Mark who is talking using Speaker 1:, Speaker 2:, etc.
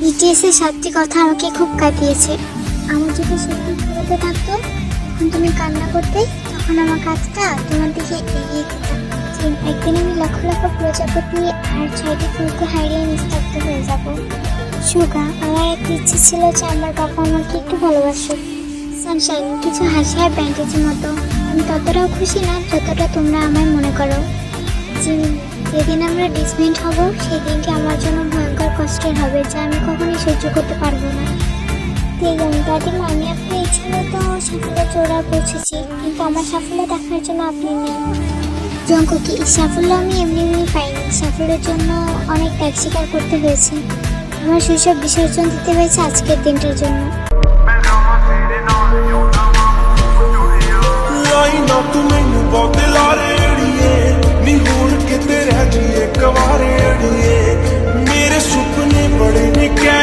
Speaker 1: BTS এর সাতটি কথা আমাকে খুব কাটিয়েছে। আমার যদি সত্যি ঘুরতে থাকতো তখন তুমি কান্না করতে, তখন আমার কাজটা তোমার দিকে এগিয়ে দিতাম একদিন আমি লক্ষ লক্ষ প্রজাপতি আর ছয়টি ফুলকে হারিয়ে নিস্তব্ধ হয়ে যাব। সুগা, আমার একটা ইচ্ছে ছিল যে আমার বাবা আমাকে একটু ভালোবাসুক। সানশাইন, কিছু হাসি আর ব্যান্ডেজের মতো। আমি ততটাও খুশি না যতটা তোমরা আমায় মনে করো। যেদিন আমরা ডিসমেন্ট হব সেই দিনটি আমার জন্য ভয়ঙ্কর কষ্টের হবে যা আমি কখনোই সহ্য করতে পারব না। দেখুন দাদিমা আমি আপনার ইচ্ছে মতো সাফল্যের চোরা পৌঁছেছি, কিন্তু আমার সাফল্য দেখার জন্য আপনি নেই। জঙ্কুকি সাফল্য আমি এমনি এমনি পাইনি। সাফল্যের জন্য অনেক ত্যাগ স্বীকার করতে হয়েছে। আমার শৈশব বিসর্জন দিতে হয়েছে আজকের দিনটার জন্য।
Speaker 2: again.